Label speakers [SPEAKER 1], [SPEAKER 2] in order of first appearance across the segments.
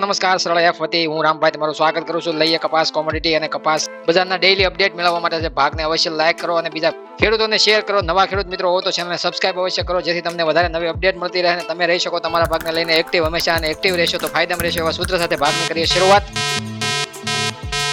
[SPEAKER 1] નમસ્કાર, સરળ એફ વતી હું રામભાઈ તમારું સ્વાગત કરું છું. લઈએ કપાસ કોમોડિટી અને કપાસ બજારના ડેઈલી અપડેટ મેળવવા માટે છે ભાગને અવશ્ય લાઈક કરો અને બીજા ખેડૂતોને શેર કરો. નવા ખેડૂત મિત્રો હો તો ચેનલને સબસ્ક્રાઇબ અવશ્ય કરો, જેથી તમને વધારે નવી અપડેટ મળતી રહે અને તમે રહી શકો તમારા ભાગને લઈને એક્ટિવ હંમેશા અને એક્ટિવ રહેશો તો ફાયદામાં રહેશો એવા સૂત્ર સાથે ભાગની કરીએ શરૂઆત.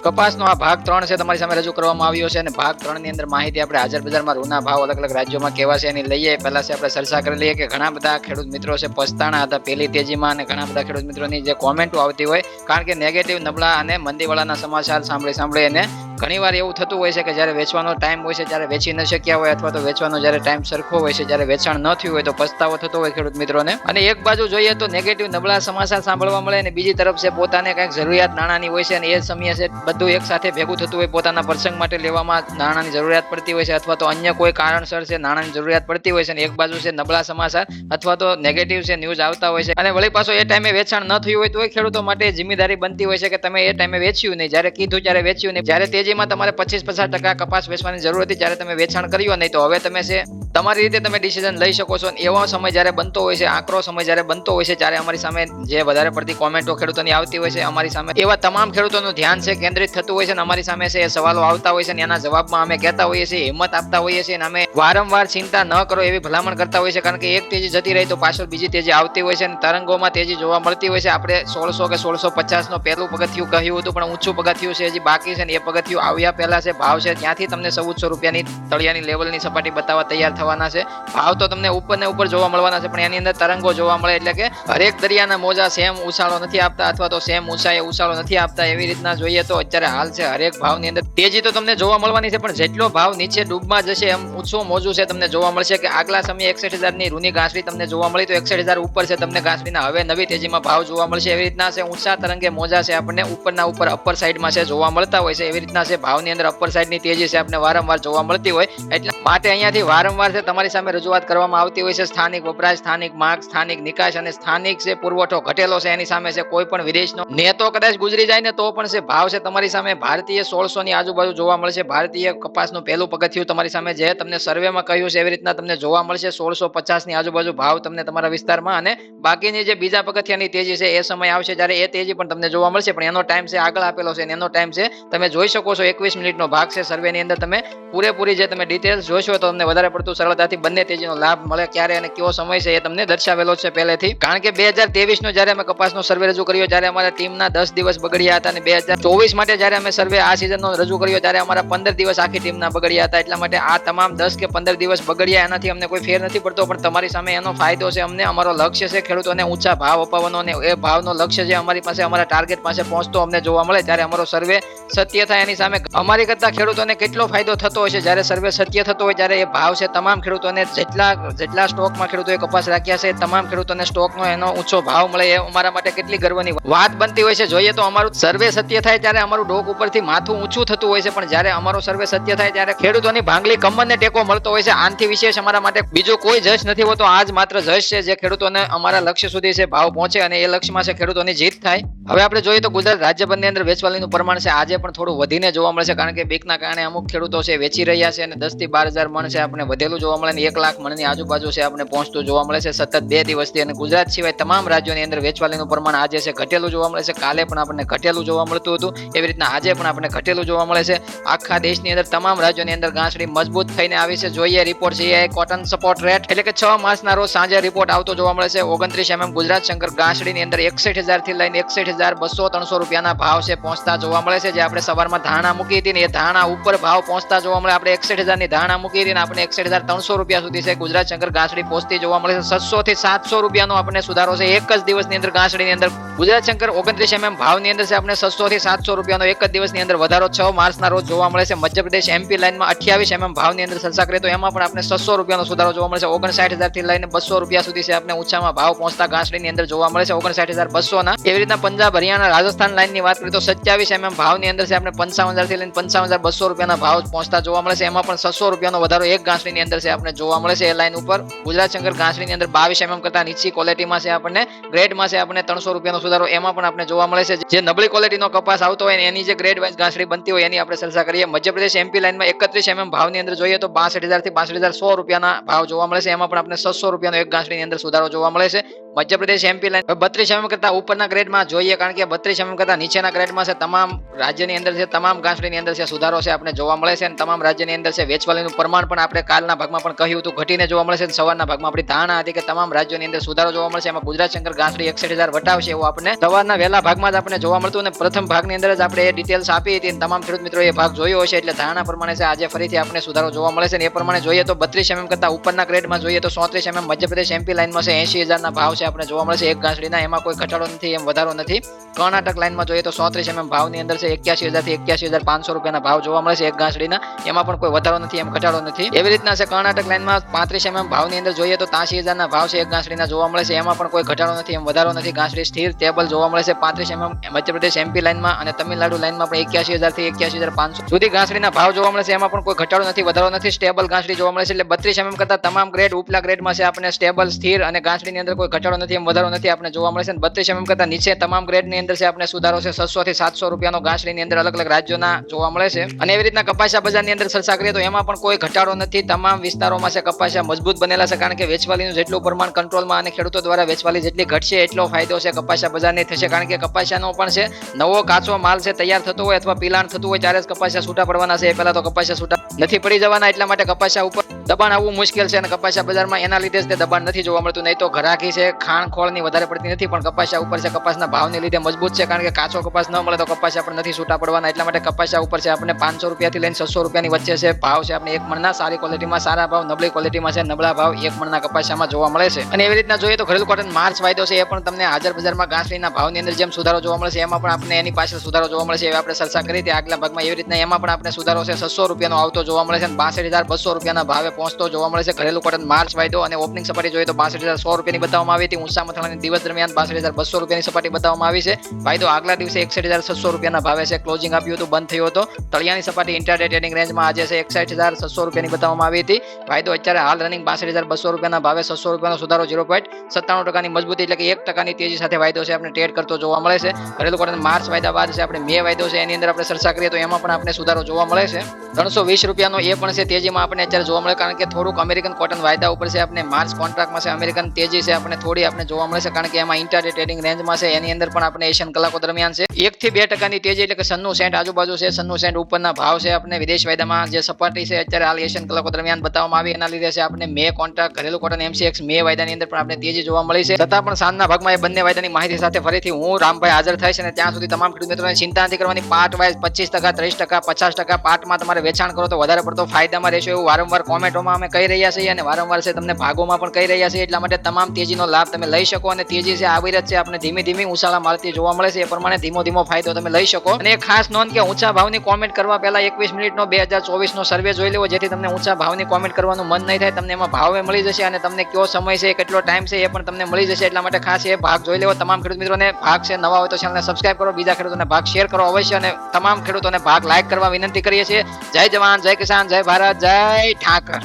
[SPEAKER 1] કપાસનો આ ભાગ ત્રણ છે તમારી સામે રજૂ કરવામાં આવ્યો છે અને ભાગ ત્રણની અંદર માહિતી આપણે હાજર બજારમાં રૂના ભાવ અલગ અલગ રાજ્યોમાં કેવા છે એની લઈએ. પહેલા છે આપણે ચર્ચા કરી લઈએ કે ઘણા બધા ખેડૂત મિત્રો છે પસ્તાણા હતા પેલી તેજીમાં અને ઘણા બધા ખેડૂત મિત્રોની જે કોમેન્ટો આવતી હોય, કારણ કે નેગેટિવ નબળા અને મંદીવાળાના સમાચાર સાંભળી સાંભળી એને ઘણીવાર એવું થતું હોય છે કે જ્યારે વેચવાનો ટાઈમ હોય છે ત્યારે વેચી ન શક્યા હોય અથવા તો વેચવાનો જ્યારે ટાઈમ સરખો હોય છે, જ્યારે વેચાણ ન થયું હોય તો પસ્તાવો થતો હોય ખેડૂત મિત્રોને. અને એક બાજુ જોઈએ તો નેગેટિવ નબળા સમાચાર સાંભળવા મળે અને બીજી તરફ છે પોતાને કંઈક જરૂરિયાત નાણાંની હોય છે અને એ સમયે છે બધું એક સાથે ભેગું થતું હોય પોતાના પ્રસંગ માટે લેવામાં નાણાંની જરૂરિયાત પડતી હોય છે અથવા તો અન્ય કોઈ કારણસર છે નાણાંની જરૂરિયાત પડતી હોય છે અને એક બાજુ છે નબળા સમાચાર અથવા તો નેગેટિવ છે ન્યૂઝ આવતા હોય છે. અને વળી પાછો એ ટાઈમે વેચાણ ન થયું હોય તો એ ખેડૂતો માટે જિમ્મેદારી બનતી હોય છે કે તમે એ ટાઈમે વેચ્યું નહીં. જ્યારે કીધું ત્યારે વેચ્યું નહીં. જ્યારે તેજીમાં તમારે પચીસ પચાસ ટકા કપાસ વેચવાની જરૂર હતી જ્યારે તમે વેચાણ કર્યું નહીં તો હવે તમે છે, તમારી રીતે તમે ડિસિઝન લઈ શકો છો. એવો સમય જ્યારે બનતો હોય છે, આકરો સમય જ્યારે બનતો હોય છે, ત્યારે અમારી સામે જે વધારે પડતી કોમેન્ટો ખેડૂતોની આવતી હોય છે, અમારી સામે એવા તમામ ખેડૂતોનું ધ્યાન છે, કેન્દ્રિત થતું હોય છે અને અમારી સામે છે એ સવાલો આવતા હોય છે અને એના જવાબમાં અમે કહેતા હોઈએ છીએ, હિંમત આપતા હોઈએ છીએ અને અમે વારંવાર ચિંતા ન કરો એવી ભલામણ કરતા હોઈએ છે કારણ કે એક તેજી જતી રહી તો પાછળ બીજી તેજી આવતી હોય છે અને તરંગોમાં તેજી જોવા મળતી હોય છે. આપણે સોળસો કે સોળસો પચાસનો પહેલું પગથિયું કહ્યું હતું, પણ ઊંચું પગથિયું છે, હજી બાકી છે ને એ પગથિયું આવ્યા પહેલા છે, ભાવ છે, ત્યાંથી તમને ચૌદસો રૂપિયાની તળિયાની લેવલની સપાટી બતાવવા તૈયાર થવાના છે. ભાવ તો તમને ઉપર ને ઉપર જોવા મળવાના છે, પણ એની અંદર તરંગો જોવા મળે એટલે કે હરેક દરિયાના મોજા સેમ ઉછાળો નથી આપતા અથવા તો સેમ ઊંચાઈએ ઉછાળો નથી આપતા એવી રીતના જોઈએ તો અત્યારે હાલ છે, હરેક ભાવની અંદર. તેજી તો તમને જોવા મળવાની છે, પણ જેટલો ભાવ નીચે ડૂબમાં જશે એમ ઊંચો મોજું છે, તમને જોવા મળશે કે આગલા સમયે એકસઠ હજારની રૂની ઘાસવી તમને જોવા મળી, તો એકસઠ હજાર ઉપર છે, તમને ઘાસડીના હવે નવી તેજીમાં ભાવ જોવા મળશે. એવી રીતના છે, ઊંચા તરંગે મોજા છે, આપણને ઉપરના ઉપર અપર સાઈડમાં છે, જોવા મળતા હોય છે, એવી રીતના છે, ભાવની અંદર અપર સાઈડની તેજી છે આપણે વારંવાર જોવા મળતી હોય. એટલે માટે અહીંયાથી વારંવાર છે, તમારી સામે રજૂઆત કરવામાં આવતી હોય છે, સ્થાનિક વપરાશ, સ્થાનિક માંગ સ્થાનિક નિકાસ અને સ્થાનિક છે પુરવઠો ઘટેલો છે, એની સામે છે, કોઈ પણ વિદેશનો. નેતો કદાચ ગુજરી જાય ને તો પણ છે, ભાવ છે, તમારી સામે ભારતીય સોળસો ની આજુબાજુ જોવા મળશે. ભારતીય કપાસનું પહેલું પગથિયું તમારી સામે જે તમને સર્વેમાં કહ્યું છે, એવી રીતના તમને જોવા મળશે. સોળસો પચાસની આજુબાજુ ભાવ તમને તમારા વિસ્તારમાં અને બાકીની જે બીજા પગથિયાની તેજી છે, એ સમય આવશે જ્યારે એ તેજી પણ તમને જોવા મળશે. પણ એનો ટાઈમ છે, આગળ આપેલો છે એનો ટાઈમ છે, તમે જોઈ શકો છો, એકવીસ મિનિટનો ભાગ છે સર્વેની અંદર તમે. પૂરેપૂરી જે તમે ડિટેલ્સ જોશો તો તમને વધારે પડતું સરળતાથી બંને તેજીનો લાભ મળે ક્યારે અને કેવો સમય છે એ તમને દર્શાવેલો છે પહેલેથી. કારણ કે બે હજાર તેવીસનો જ્યારે અમે કપાસનો સર્વે રજૂ કર્યો, જ્યારે અમારા ટીમના દસ દિવસ બગડ્યા હતા અને બે હજાર ચોવીસ માટે જ્યારે અમે સર્વે આ સિઝનનો રજૂ કર્યો, ત્યારે અમારા પંદર દિવસ આખી ટીમના બગડ્યા હતા. એટલા માટે આ તમામ દસ કે પંદર દિવસ બગડ્યા, એનાથી અમને કોઈ ફેર નથી પડતો. પણ તમારી સામે એનો ફાયદો છે, અમને અમારો લક્ષ્ય છે ખેડૂતોને ઊંચા ભાવ અપાવવાનો અને એ ભાવનો લક્ષ્ય જે અમારી પાસે, અમારા ટાર્ગેટ પાસે પહોંચતો અમને જોવા મળે. ત્યારે અમારો સર્વે સત્ય થાય એની સામે અમારી કરતા ખેડૂતોને કેટલો ફાયદો થતો હશે જ્યારે સર્વે સત્ય થતો હોય, ત્યારે એ ભાવ છે તમામ ખેડૂતોને જેટલા જેટલા સ્ટોકમાં ખેડૂતોએ કપાસ રાખ્યા છે, તમામ ખેડૂતોને સ્ટોકનો એનો ઊંચો ભાવ મળે એ અમારા માટે કેટલી ગર્વની વાત બનતી હોય છે. જોઈએ તો અમારું સર્વે સત્ય થાય ત્યારે અમારું ડોક ઉપરથી માથું ઊંચું થતું હોય છે, પણ જ્યારે અમારો સર્વે સત્ય થાય ત્યારે ખેડૂતોની ભાંગલી કમરને ટેકો મળતો હોય છે. આનથી વિશેષ અમારા માટે બીજો કોઈ જશ નથી હોતો. આ જ માત્ર જશ છે જે ખેડૂતોને અમારા લક્ષ્ય સુધી છે, ભાવ પહોંચે અને એ લક્ષ્યમાં છે ખેડૂતોની જીત થાય. હવે આપણે જોઈએ તો ગુજરાત રાજ્યભરની અંદર વેચવાલીનું પ્રમાણ છે. આજે પણ થોડું વધીને જોવા મળશે કારણ કે બીકના કારણે અમુક ખેડૂતો છે વેચી રહ્યા છે અને દસથી બાર હજાર મણ છે આપણે વધેલું જોવા મળે ને એક લાખ મણની આજુબાજુ છે આપણે પહોંચતું જોવા મળે છે સતત બે દિવસથી. અને ગુજરાત સિવાય તમામ રાજ્યોની અંદર વેચવાલીનું પ્રમાણ આજે છે ઘટેલું જોવા મળે છે. કાલે પણ આપણને ઘટેલું જોવા મળતું હતું. એવી રીતના આજે પણ આપણને ઘટેલું જોવા મળે છે. આખા દેશની અંદર તમામ રાજ્યોની અંદર ઘાસડી મજબૂત થઈને આવી છે. જોઈએ રિપોર્ટ છે એ કોટન સપોર્ટ રેટ એટલે કે છ માસના રોજ સાંજે રિપોર્ટ આવતો જોવા મળે છે. ઓગણત્રીસ એમએમ ગુજરાત શંકર ઘાસડીની અંદર એકસઠ હજારથી લઈને એકસઠ હજાર બસો ત્રણસો રૂપિયાના ભાવ છે પહોંચતા જોવા મળે છે જે આપણે સવારમાં ધારણા મૂકી હતી ને એ ધારણા ઉપર ભાવ પહોંચતા જોવા મળે. આપણે એકસઠ હજારની ધારણા મૂકી હતી ને આપણે એકસઠ હજાર ત્રણસો રૂપિયા સુધી છે. ગુજરાત શંકર ઘાસડી પહોંચતી જોવા મળે છે. સાતસો થી સાતસો રૂપિયાનો આપણને સુધારો છે. એક જ દિવસની અંદર ઘાસડીની અંદર ગુજરાત શંકર ઓગણત્રીસ એમએમ ભાવની અંદર છે. આપણે છસો થી સાતસો રૂપિયાનો એક જ દિવસની અંદર વધારો છ માર્ચના રોજ જોવા મળે છે. મધ્યપ્રદેશ એમપી લાઇનમાં અઠ્યાવીસ એમએમ ભાવની અંદર ચર્ચા કરીએ તો એમાં પણ આપણે છસો રૂપિયાનો સુધારો જોવા મળે છે. ઓગણસાઠ હજારથી લઈને બસો રૂપિયા સુધી છે. આપણે ઊંચામાં ભાવ પહોંચતા ઘાસડીની અંદર જોવા મળે છે. ઓગણસાઠ હજાર બસો ના એવી રીતના પંજાબ, હરિયાણા, રાજસ્થાન લાઇનની વાત કરીએ તો સત્યાવીસ એમએમ ભાવની અંદર છે. આપણે પંચાવન પંચાવનથી લઈને પંચાવન હજાર બસો રૂપિયાના ભાવ પહોંચતા જોવા મળે છે. એમાં પણ છસો રૂપિયાનો વધારો એક ઘાસડીની અંદર છે આપણે જોવા મળે છે એ લાઈન ઉપર. ગુજરાત શંકર ઘાસડીની અંદર બાવીસ એમએમ કરતા નીચી ક્વોલિટીમાં છે આપણને. ગ્રેડમાં છે આપણને ત્રણસો રૂપિયાનો સુધારો. એમાં પણ આપણે જોવા મળે છે જે નબળી ક્વોલિટીનો કપાસ આવતો હોય એની જે ગ્રેડ વાઇઝ ઘાસડી બનતી હોય એની આપણે ચર્ચા કરીએ. મધ્યપ્રદેશ એમપી લાઈનમાં એકત્રીસ એમએમ ભાવની અંદર જોઈએ તો બાસઠ હજારથી બાસઠ હજાર સો રૂપિયાના ભાવ જોવા મળે છે. એમાં પણ આપણે છસો રૂપિયાનો એક ઘાસડીની અંદર સુધારો જોવા મળે છે. મધ્યપ્રદેશ એમપી લાઈન બત્રીસ એમએમ કરતા ઉપરના ગ્રેડમાં જોઈએ કારણ કે બત્રીસ એમએમ કરતા નીચેના ગ્રેડમાં છે. તમામ રાજ્યની અંદર છે તમામ ઘાસડીની અંદર છે સુધારો છે આપણે જોવા મળે છે અને તમામ રાજ્યની અંદર છે વેચવાલીનું પ્રમાણ પણ આપણે કાલના ભાગમાં પણ કહ્યું હતું, ઘટીને જોવા મળે છે અને સવારના ભાગમાં આપણી ધારણા હતી કે તમામ રાજ્યોની અંદર સુધારો જોવા મળશે. એમાં ગુજરાત શંકર ઘાસડી એકસઠ હજાર વટાવશે એવું આપણે સવારના વહેલા ભાગમાં જ આપણે જોવા મળતું અને પ્રથમ ભાગની અંદર જ આપણે એ ડિટેલ્સ આપી હતી અને તમામ ખેડૂત મિત્રો એ ભાગ જોયો હશે એટલે ધારણા પ્રમાણે છે આજે ફરીથી આપણે સુધારો જોવા મળે છે એ પ્રમાણે જોઈએ તો બત્રીસ એમએમ કરતા ઉપરના ગ્રેડમાં જોઈએ તો સોત્રીસ એમએમ મધ્યપ્રદેશ એમપી લાઇનમાં છે એસી હજારના ભાવ છે આપણે જોવા મળે છે. એક ઘાસડીના એમાં કોઈ ઘટાડો નથી, એમ વધારો નથી. કર્ણાટક લાઇનમાં જોઈએ તો સોત્રીસ એમએમ ભાવની અંદર છે, એક્યાસી હજારથી એક્યાસી હજાર પાંચસો રૂપિયાના ભાવ જોવા મળે છે એક ઘાસડીના એમાં પણ કોઈ વધારો નથી, એમ ઘટાડો નથી. એવી રીતના છે કર્ણાટક લાઇનમાં પાંત્રીસ એમએમ ભાવની અંદર જોઈએ તો તાસી હજારના ભાવ છે એક ઘાસડીના જોવા મળે છે. એમાં પણ કોઈ ઘટાડો નથી, એમ વધારો નથી. ઘાસડી સ્થિર ટેબલ જોવા મળે છે. પાંત્રીસ એમએમ મધ્યપ્રદેશ એમપી લાઇનમાં અને તમિલનાડુ લાઇનમાં પણ એક્યાસી હજારથી એક્યાસી હજાર પાંચસો સુધી ઘાસડીના ભાવ જોવા મળે છે. એમાં પણ કોઈ ઘટાડો નથી, વધારો નથી. સ્ટેબલ ઘાસડી જોવા મળે છે એટલે બત્રીસ એમએમ કરતા તમામ ગ્રેડ ઉપલા ગ્રેડમાં છે આપણે સ્ટેબલ સ્થિર અને ઘાસડીની અંદર કોઈ ઘટાડો નથી, એમ વધારો નથી આપણે જોવા મળે છે. બત્રીસ એમએમ કરતા નીચે તમામ ગ્રેડની અંદર છે આપણે સુધારો છે. છસો સાતસો રૂપિયાનો ઘાસડીની અંદર અલગ અલગ રાજ્યોના જોવા મળે છે. અને એવી રીતના કપાસિયા બજારની અંદર ચર્ચા કરીએ તો એમાં પણ કોઈ ઘટાડો નથી. તમામ વિસ્તારોમાં છે કપાસિયા મજબૂત બનેલા છે કારણ કે વેચવાલીનું જેટલું પ્રમાણ કંટ્રોલમાં અને ખેડૂતો દ્વારા વેચવાલી જેટલી ઘટશે એટલો ફાયદો છે કપાસિયા બજારની થશે. કારણ કે કપાસિયાનો પણ છે નવો કાચો માલ છે તૈયાર થતો હોય અથવા પિલાણ થતું હોય ત્યારે જ કપાસિયા છૂટા પડવાના છે. એ પહેલા તો કપાસિયા છૂટા નથી પડી જવાના એટલા માટે કપાસિયા ઉપર દબાણ આવવું મુશ્કેલ છે અને કપાસિયા બજારમાં એના લીધે જ તે દબાણ નથી જોવા મળતું. નહીં તો ઘરાકી છે, ખાણ ખોળની વધારે પડતી નથી, પણ કપાસિયા ઉપર છે, કપાસના ભાવને લીધે મજબૂત છે, કારણ કે કાચો કપાસ ન મળે તો કપાસિયા પણ નથી છૂટા પડવાના. એટલા માટે કપાસિયા ઉપર છે આપણે પાંચસો રૂપિયાથી લઈને છસો રૂપિયાની વચ્ચે છે ભાવ છે. આપણે એક મણના સારી ક્વોલિટીમાં સારા ભાવ, નબળી ક્વોલિટીમાં છે, નબળા ભાવ એક મણના કપાસિયામાં જોવા મળે છે. અને એવી રીતના જોઈએ તો ઘરેલું કોટન માર્ચ વાયદો છે, એ પણ તમને હાજર બજારમાં ઘાસલીના ભાવની અંદર જેમ સુધારો જોવા મળે છે, એમાં પણ આપણે એની પાછળ સુધારો જોવા મળે છે, એવી આપણે ચર્ચા કરી હતી. આગલા ભાગમાં એવી રીતના એમાં પણ આપણે સુધારો છે, છસો રૂપિયાનો આવતો જોવા મળે છે અને બાસઠ હજાર બસો રૂપિયાના ભાવે પહોંચતો જોવા મળે છે. ઘરેલું કોટન માર્ચ વાયદો અને ઓપનિંગ સપાટી જોઈએ તો બાસઠ હજાર સો રૂપિયાની બતાવવામાં આવી હતી. ઊંચા મથાણાની દિવસ દરમિયાન બાસઠ હજાર બસો રૂપિયાની સપાટી બતાવવામાં આવી છે. વાયદો આગલા દિવસે એકસઠ હજાર છસો રૂપિયાના ભાવે છે. ક્લોઝિંગ આપ્યું હતું, બંધ થયો હતો. તળિયાની સપાટી ઇન્ટરડે ટ્રેડિંગ રેન્જમાં આજે છે એકસઠ હજાર છસો રૂપિયાની બતાવવામાં આવી હતી. વાયદો અત્યારે હાલ રનિંગ બાસઠ હજાર બસો રૂપિયાના ભાવે છસો રૂપિયાનો સુધારો ઝીરો પોઈન્ટ સત્તાણું ટકાની મજબૂતી એટલે કે એક ટકાની તેજી સાથે વાયદો છે આપણે ટ્રેડ કરતો જોવા મળે છે. ઘરેલું કોટન માર્ચ વાયદા બાદ છે આપણે મે વાયદો છે. એની અંદર આપણે ચર્ચા કરીએ તો એમાં પણ આપણે સુધારો જોવા મળે છે. ત્રણસો વીસ રૂપિયાનો એ પણ છે. તેજીમાં આપણે અત્યારે જોવા મળે કારણ કે થોડુંક અમેરિકન કોટન વાયદા ઉપર છે આપણે માર્ચ કોન્ટ્રાક્ટમાં છે અમેરિકન તેજી છે આપણે થોડી આપણે જોવા મળે છે, કારણ કે એમાં ઇન્ટરડે ટ્રેડિંગ રેન્જમાં છે, એની અંદર પણ આપણે એશિયન કલાકો દરમિયાન છે. એક થી બે ટકાની તેજી એટલે કે સન્નું સેન્ટ આજુબાજુ છે, સન્નું સેન્ટ ઉપરના ભાવ છે આપણે વિદેશ વાયદામાં જે સપાટી છે, અત્યારે હાલ એશિયન કલાકો દરમિયાન બતાવવામાં આવી, એના લીધે છે આપણે મે કોન્ટ્રાક્ટ ઘરેલું કોટન એમસીએક્સ મે વાયદાની અંદર પણ આપણે તેજી જોવા મળી છે. છતાં પણ સાંજના ભાગમાં એ બંને વાયદાની માહિતી સાથે ફરીથી હું રામભાઈ હાજર થાય છે અને ત્યાં સુધી તમામ ખેડૂત મિત્રોને ચિંતા નથી કરવાની પાર્ટ વાઇઝ પચીસ ટકા, ત્રીસ ટકા, પચાસ ટકા પાર્ટમાં તમારે વેચાણ કરો તો વધારે પડતો ફાયદામાં રહેશો એવું વારંવાર કોમેન્ટોમાં અમે કહી રહ્યા છીએ અને વારંવાર છે તમને ભાગોમાં પણ કહી રહ્યા છીએ, એટલા માટે તમામ તેજીનો લાભ તમે લઈ શકો અને તેજી છે આવી જ છે આપણે ધીમે ધીમે ઉછાળા મારતી જોવા મળે છે. એ પ્રમાણે ધીમો ધીમો ફાયદો તમે લઈ શકો. અને ખાસ નોંધ કે ઊંચા ભાવની કોમેન્ટ કરવા પહેલા એકવીસ મિનિટનો બે હજાર ચોવીસનો સર્વે જોઈ લેવો, જેથી તમને ઊંચા ભાવની કોમેન્ટ કરવાનું મન નહીં થાય. તમને એમાં ભાવે મળી જશે અને તમને કયો સમય છે, કેટલો ટાઈમ છે એ પણ તમને મળી જશે. એટલા માટે ખાસ એ ભાગ જોઈ લેવો. તમામ ખેડૂત મિત્રોને ભાગ છે, નવા હોય તો ચેનલને સબસ્ક્રાઇબ કરો. બીજા ખેડૂતોને ભાગ શેર કરો અવશ્ય અને તમામ ખેડૂતોને ભાગ લાઈક કરવા વિનંતી કરીએ છીએ. જય જવાન, જય કિસાન, જય ભારત, જય ઠાકર.